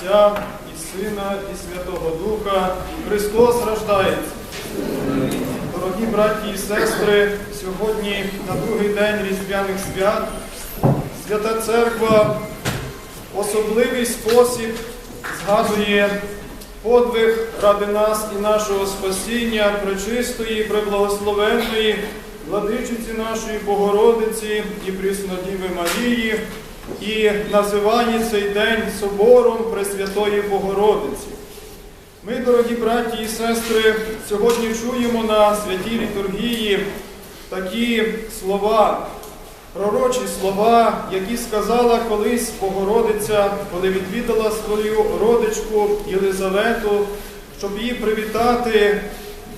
Отця і Сина, і Святого Духа. Христос рождається. Дорогі браті і сестри, сьогодні на другий день Різдвяних свят Свята Церква в особливий спосіб згадує подвиг ради нас і нашого спасіння, пречистої, преблагословенної, владичиці нашої Богородиці і Пріснодіви Марії, і називає цей день собором Пресвятої Богородиці. Ми, дорогі браті і сестри, сьогодні чуємо на святій літургії такі слова, пророчі слова, які сказала колись Богородиця, коли відвідала свою родичку Єлизавету, щоб її привітати,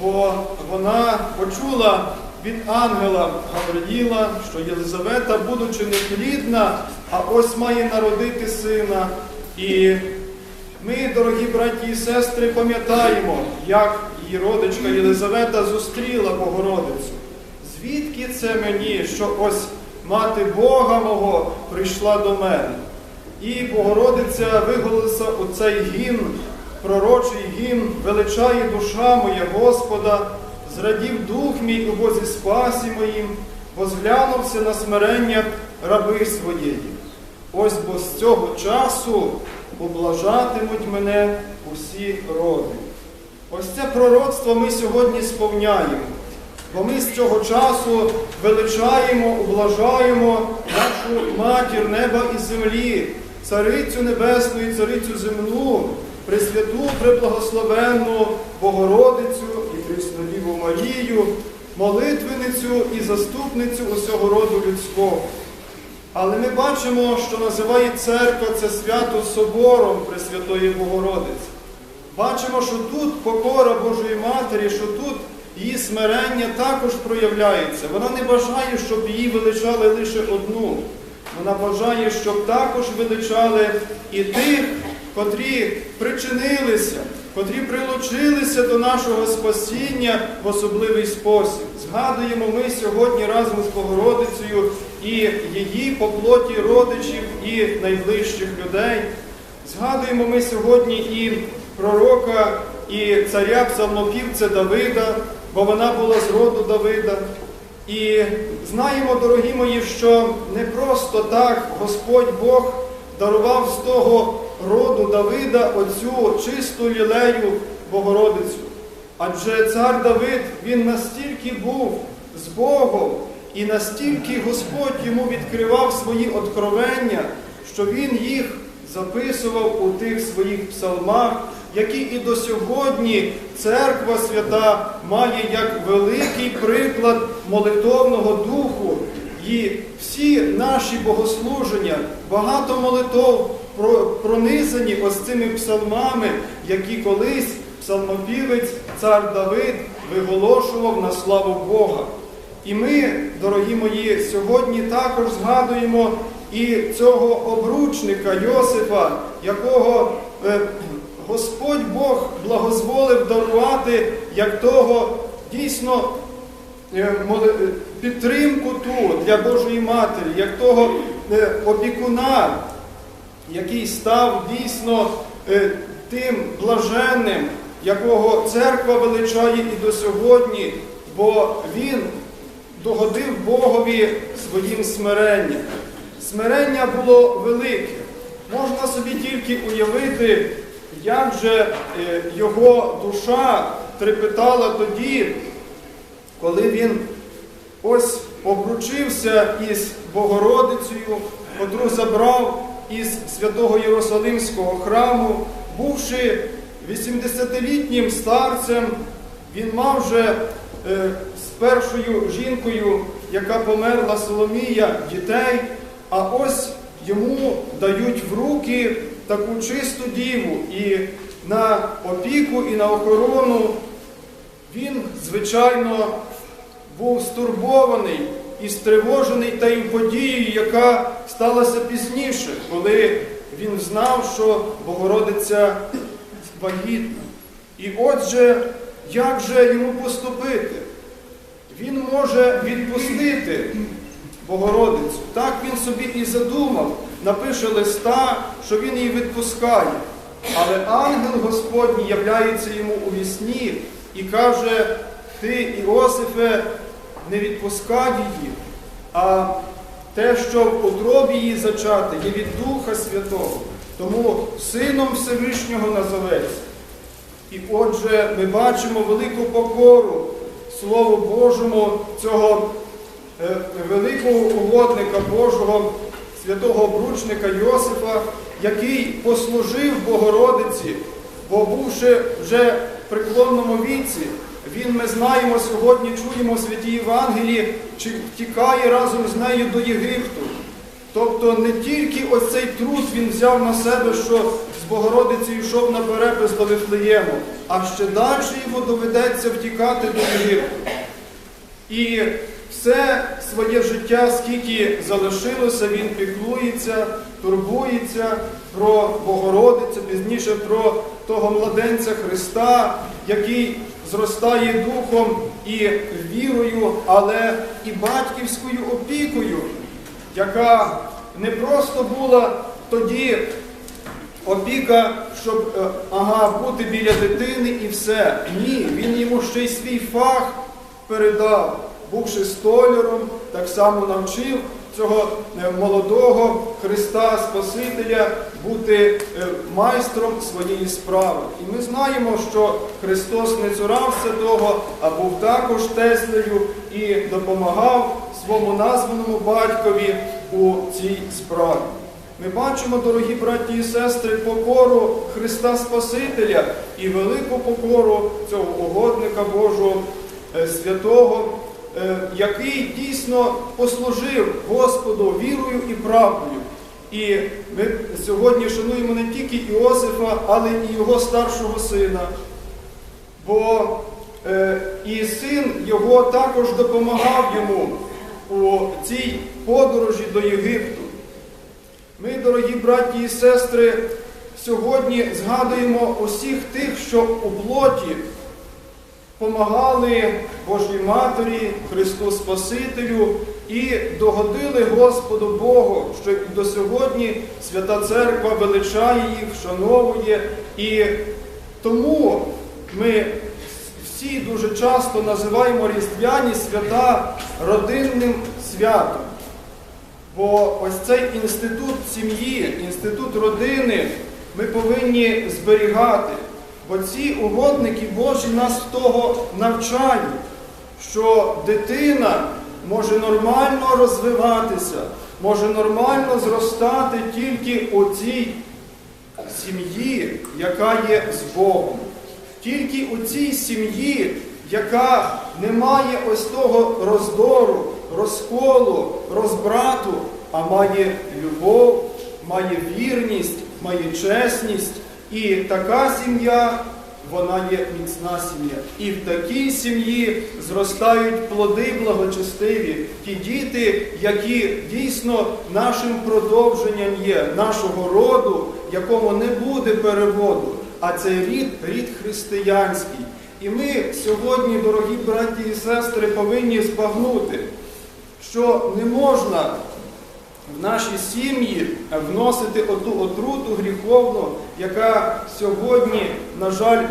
бо вона почула від ангела Гавриїла, що Єлизавета, будучи неплідна, а ось має народити сина. І ми, дорогі браті і сестри, пам'ятаємо, як її родичка Єлизавета зустріла Богородицю. Звідки це мені, що ось мати Бога мого прийшла до мене? І Богородиця виголосила цей гімн, пророчий гімн, величає душа моя Господа, зрадів дух мій у Бозі спасі моїм, бо зглянувся на смирення раби своєї. Ось бо з цього часу облажатимуть мене усі роди. Ось це пророцтво ми сьогодні сповняємо, бо ми з цього часу величаємо, облажаємо нашу матір неба і землі, царицю небесну і царицю земну, Пресвяту, преблагословенну Богородицю Марію, молитвеницю і заступницю усього роду людського. Але ми бачимо, що називає церква це свято собором Пресвятої Богородиці. Бачимо, що тут покора Божої Матері, що тут її смирення також проявляється. Вона не бажає, щоб її величали лише одну. Вона бажає, щоб також величали і тих, котрі причинилися, котрі прилучилися до нашого спасіння в особливий спосіб. Згадуємо ми сьогодні разом з Богородицею і її по плоті родичів і найближчих людей. Згадуємо ми сьогодні і пророка, і царя псалмопівця Давида, бо вона була з роду Давида. І знаємо, дорогі мої, що не просто так Господь Бог дарував з того роду Давида оцю чисту лілею Богородицю. Адже цар Давид, він настільки був з Богом, і настільки Господь йому відкривав свої откровення, що він їх записував у тих своїх псалмах, які і до сьогодні церква свята має як великий приклад молитовного духу. І всі наші богослуження, багато молитов пронизані ось цими псалмами, які колись псалмопівець цар Давид виголошував на славу Бога. І ми, дорогі мої, сьогодні також згадуємо і цього обручника Йосифа, якого е, Господь Бог благозволив дарувати як того дійсно е, підтримку ту для Божої Матері, як того е, опікуна, який став дійсно тим блаженним, якого церква величає і до сьогодні, бо він догодив Богові своїм смиренням. Смирення було велике. Можна собі тільки уявити, як же його душа трепетала тоді, коли він ось обручився із Богородицею, котру забрав із святого Єрусалимського храму, бувши 80-літнім старцем, він мав вже з першою жінкою, яка померла Соломія, дітей, а ось йому дають в руки таку чисту діву і на опіку, і на охорону. Він, звичайно, був стурбований і стривожений тією подією, яка сталася пізніше, коли він знав, що Богородиця вагітна. І отже, як же йому поступити? Він може відпустити Богородицю. Так він собі і задумав, напише листа, що він її відпускає. Але ангел Господній являється йому у вісні і каже, ти, Іосифе, не відпускай її, а те, що в утробі її зачати, є від Духа Святого, тому Сином Всевишнього назоветься. І отже, ми бачимо велику покору Слову Божому цього е, великого угодника Божого, святого обручника Йосифа, який послужив Богородиці, бо бувши вже в преклонному віці, він, ми знаємо, сьогодні чуємо у святій Євангелії, чи втікає разом з нею до Єгипту. Тобто не тільки ось цей труд він взяв на себе, що з Богородиці йшов на перепис до Вифлеєму, а ще далі йому доведеться втікати до Єгипту. І все своє життя, скільки залишилося, він піклується, турбується про Богородицю, пізніше про того младенця Христа, який зростає духом і вірою, але і батьківською опікою, яка не просто була тоді опіка, щоб е, ага, бути біля дитини і все. Ні, він йому ще й свій фах передав, бувши столяром, так само навчив цього е, молодого Христа Спасителя бути е, майстром своєї справи. І ми знаємо, що Христос не цурався того, а був також Теслею і допомагав своєму названому батькові у цій справі. Ми бачимо, дорогі браті і сестри, покору Христа Спасителя і велику покору цього угодника Божого е, святого, який дійсно послужив Господу вірою і правдою. І ми сьогодні шануємо не тільки Іосифа, але і його старшого сина. Бо е, і син його також допомагав йому у цій подорожі до Єгипту. Ми, дорогі браті і сестри, сьогодні згадуємо усіх тих, що у плоті помагали Божій Матері, Христу Спасителю і догодили Господу Богу, що до сьогодні Свята Церква величає їх, вшановує. І тому ми всі дуже часто називаємо різдвяні свята родинним святом. Бо ось цей інститут сім'ї, інститут родини ми повинні зберігати. Бо ці угодники Божі нас того навчають, що дитина може нормально розвиватися, може нормально зростати тільки у цій сім'ї, яка є з Богом. Тільки у цій сім'ї, яка не має ось того роздору, розколу, розбрату, а має любов, має вірність, має чесність. І така сім'я, вона є міцна сім'я. І в такій сім'ї зростають плоди благочестиві, ті діти, які дійсно нашим продовженням є, нашого роду, якому не буде переводу, а це рід, рід християнський. І ми сьогодні, дорогі браті і сестри, повинні збагнути, що не можна в наші сім'ї вносити оту отруту гріховну, яка сьогодні, на жаль,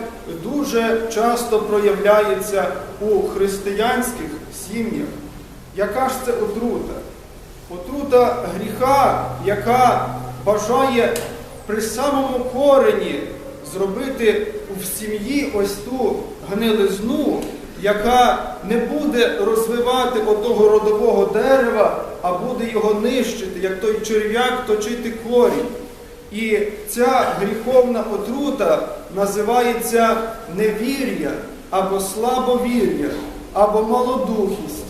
дуже часто проявляється у християнських сім'ях. Яка ж це отрута? Отрута гріха, яка бажає при самому корені зробити в сім'ї ось ту гнилизну, яка не буде розвивати отого родового дерева, а буде його нищити, як той черв'як точити корінь. І ця гріховна отрута називається невір'я або слабовір'я, або малодухість.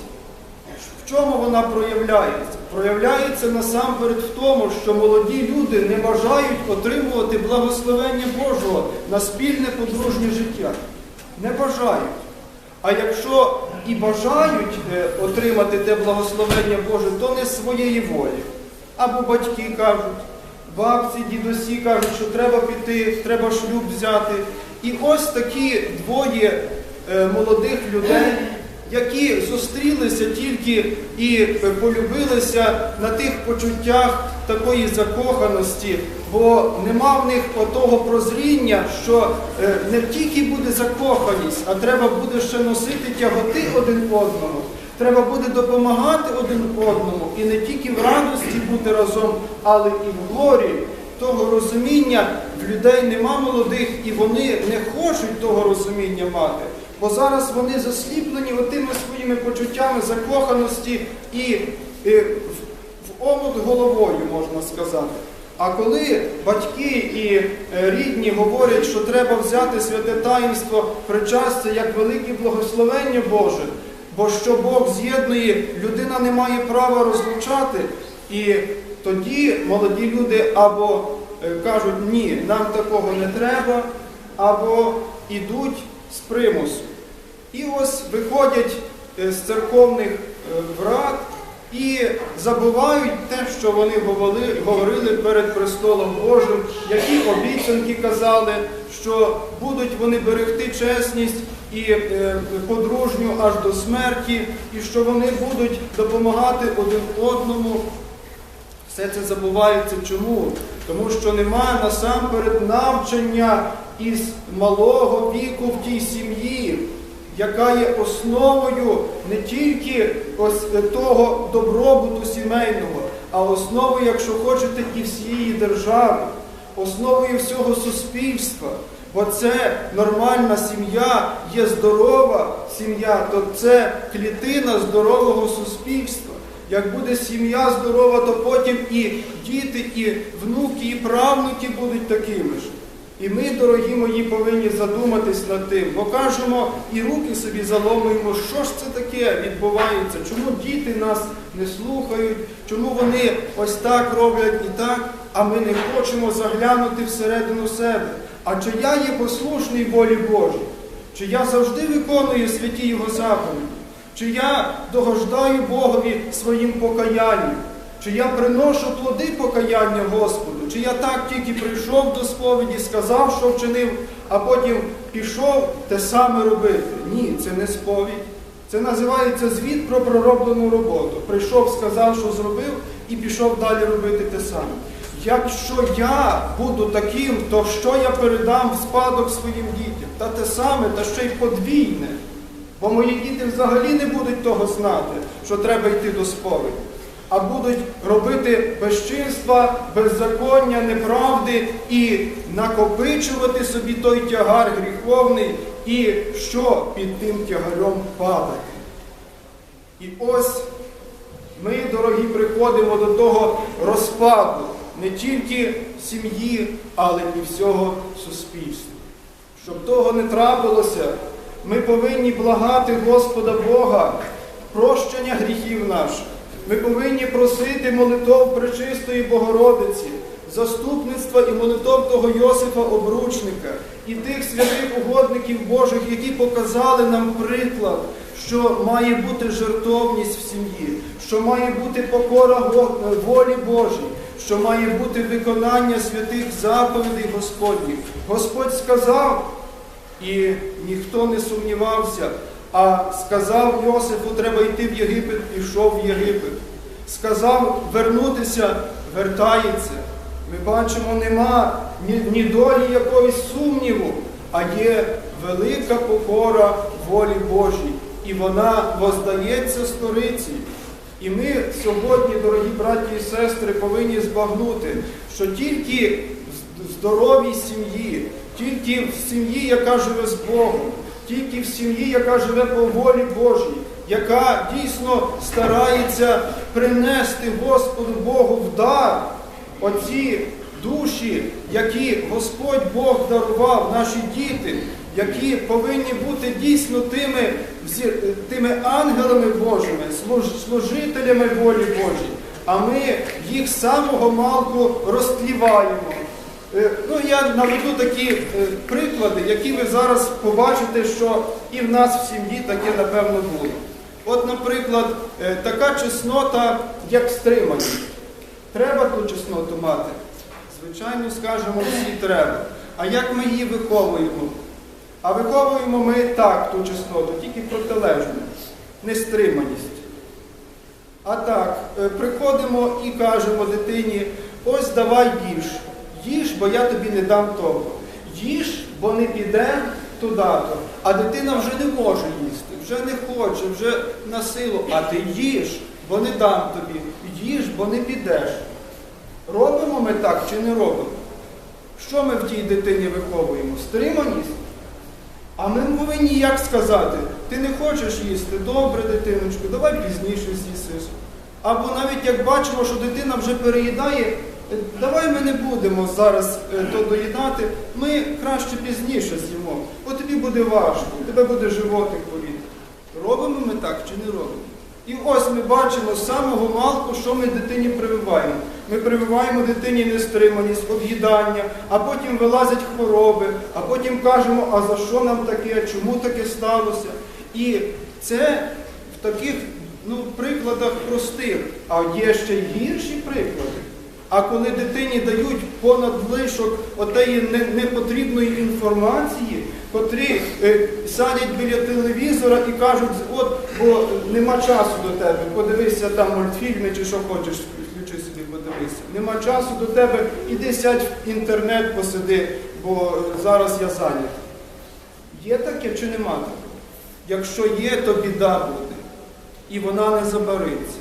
В чому вона проявляється? Проявляється насамперед в тому, що молоді люди не бажають отримувати благословення Божого на спільне подружнє життя. Не бажають. А якщо і бажають е, отримати те благословення Боже, то не своєї волі. Або батьки кажуть, бабці, дідусі кажуть, що треба піти, треба шлюб взяти. І ось такі двоє е, молодих людей, які зустрілися тільки і полюбилися на тих почуттях такої закоханості, бо нема в них отого прозріння, що е, не тільки буде закоханість, а треба буде ще носити тяготи один одного. Треба буде допомагати один одному і не тільки в радості бути разом, але і в горі. Того розуміння в людей нема молодих, і вони не хочуть того розуміння мати. Бо зараз вони засліплені отими своїми почуттями закоханості і, е, в, в омут головою, можна сказати. А коли батьки і е, рідні говорять, що треба взяти святе таїнство причастя як велике благословення Боже, бо що Бог з'єднує, людина не має права розлучати, і тоді молоді люди або е, кажуть, ні, нам такого не треба, або йдуть з примусу. І ось виходять е, з церковних врат і забувають те, що вони говорили, перед престолом Божим, які обіцянки казали, що будуть вони берегти чесність і е, подружню аж до смерті, і що вони будуть допомагати один одному. Все це забувається чому? Тому що немає насамперед навчання із малого віку в тій сім'ї, яка є основою не тільки ось того добробуту сімейного, а основою, якщо хочете, і всієї держави, основою всього суспільства. Бо це нормальна сім'я, є здорова сім'я, то це клітина здорового суспільства. Як буде сім'я здорова, то потім і діти, і внуки, і правнуки будуть такими ж. І ми, дорогі мої, повинні задуматись над тим, бо кажемо і руки собі заломуємо, що ж це таке відбувається, чому діти нас не слухають, чому вони ось так роблять і так, а ми не хочемо заглянути всередину себе. А чи я є послушний волі Божій? Чи я завжди виконую святі Його заповіді? Чи я догождаю Богові своїм покаянням? Чи я приношу плоди покаяння Господу? Чи я так тільки прийшов до сповіді, сказав, що вчинив, а потім пішов те саме робити? Ні, це не сповідь. Це називається звіт про пророблену роботу. Прийшов, сказав, що зробив, і пішов далі робити те саме. Якщо я буду таким, то що я передам в спадок своїм дітям? Та те саме, та ще й подвійне. Бо мої діти взагалі не будуть того знати, що треба йти до сповіді, а будуть робити безчинства, беззаконня, неправди і накопичувати собі той тягар гріховний, і що під тим тягарем падати. І ось ми, дорогі, приходимо до того розпаду не тільки сім'ї, але і всього суспільства. Щоб того не трапилося, ми повинні благати Господа Бога прощення гріхів наших. Ми повинні просити молитов Пречистої Богородиці, заступництва і молитов того Йосифа Обручника і тих святих угодників Божих, які показали нам приклад, що має бути жертовність в сім'ї, що має бути покора волі Божій, що має бути виконання святих заповідей Господніх. Господь сказав, і ніхто не сумнівався, а сказав Йосифу, треба йти в Єгипет, пішов в Єгипет. Сказав вернутися, вертається. Ми бачимо, нема ні, ні долі якогось сумніву, а є велика покора волі Божій. І вона воздається сториці. І ми сьогодні, дорогі браті і сестри, повинні збагнути, що тільки в здоровій сім'ї, тільки в сім'ї, яка живе з Богом, тільки в сім'ї, яка живе по волі Божій, яка дійсно старається принести Господу Богу в дар оці душі, які Господь Бог дарував, наші діти, які повинні бути дійсно тими, тими ангелами Божими, служителями волі Божій. А ми їх самого малку розтліваємо. Е, Ну, я наведу такі е, приклади, які ви зараз побачите, що і в нас в сім'ї таке, напевно, було. От, наприклад, е, така чеснота, як стриманість. Треба ту чесноту мати? Звичайно, скажемо, всі треба. А як ми її виховуємо? А виховуємо ми так ту чесноту, тільки протилежну, нестриманість. А так, приходимо і кажемо дитині, ось давай їж. Їж, бо я тобі не дам того. Їж, бо не піде туди-то. А дитина вже не може їсти, вже не хоче, вже на силу. А ти їж, бо не дам тобі. Їж, бо не підеш. Робимо ми так чи не робимо? Що ми в тій дитині виховуємо? Стриманість? А ми повинні як сказати, ти не хочеш їсти, добре, дитиночку, давай пізніше з'їсиш. Або навіть як бачимо, що дитина вже переїдає, давай ми не будемо зараз е, то доїдати, ми краще пізніше з'їмо, бо тобі буде важко, тебе буде животик боліти. Робимо ми так чи не робимо? І ось ми бачимо з самого малку, що ми дитині прививаємо. Ми прививаємо дитині нестриманість, об'їдання, а потім вилазять хвороби, а потім кажемо, а за що нам таке, чому таке сталося. І це в таких ну, прикладах простих, а є ще й гірші приклади. А коли дитині дають понад лишок отеї непотрібної інформації, котрі е, садять біля телевізора і кажуть, от, бо нема часу до тебе, подивися там мультфільми чи що хочеш, включи собі, подивися. Нема часу до тебе, іди сядь в інтернет, посиди, бо зараз я зайнятий. Є таке чи нема такого? Якщо є, то біда буде. І вона не забариться.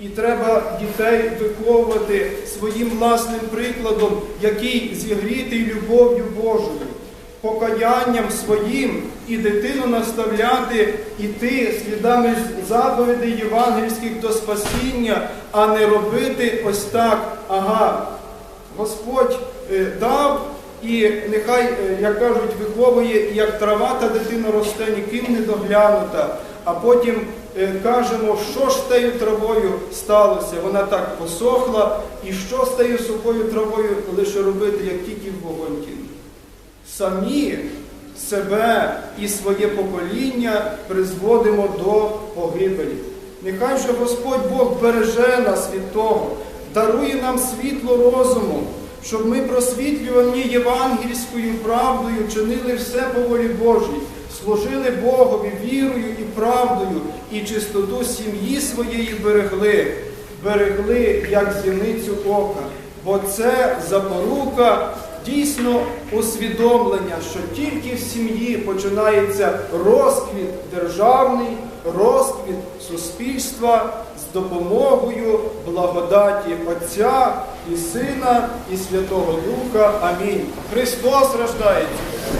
І треба дітей виховувати своїм власним прикладом, який зігрітий любов'ю Божою, покаянням своїм і дитину наставляти іти слідами заповідей євангельських до спасіння, а не робити ось так. Ага, Господь е, дав і нехай, е, як кажуть, виховує, як трава та дитина росте, ніким не доглянута. А потім кажемо, що ж тією травою сталося. Вона так посохла, і що з тією сухою травою лише робити, як тільки в вогонь кинути. Самі себе і своє покоління призводимо до погибелі. Нехай же Господь Бог береже нас від того, дарує нам світло розуму, щоб ми просвітлювані євангельською правдою чинили все по волі Божій, служили Богові вірою і правдою, і чистоту сім'ї своєї берегли, берегли як зіницю ока. Бо це запорука дійсно усвідомлення, що тільки в сім'ї починається розквіт державний, розквіт суспільства з допомогою благодаті Отця і Сина і Святого Духа. Амінь. Христос рождається!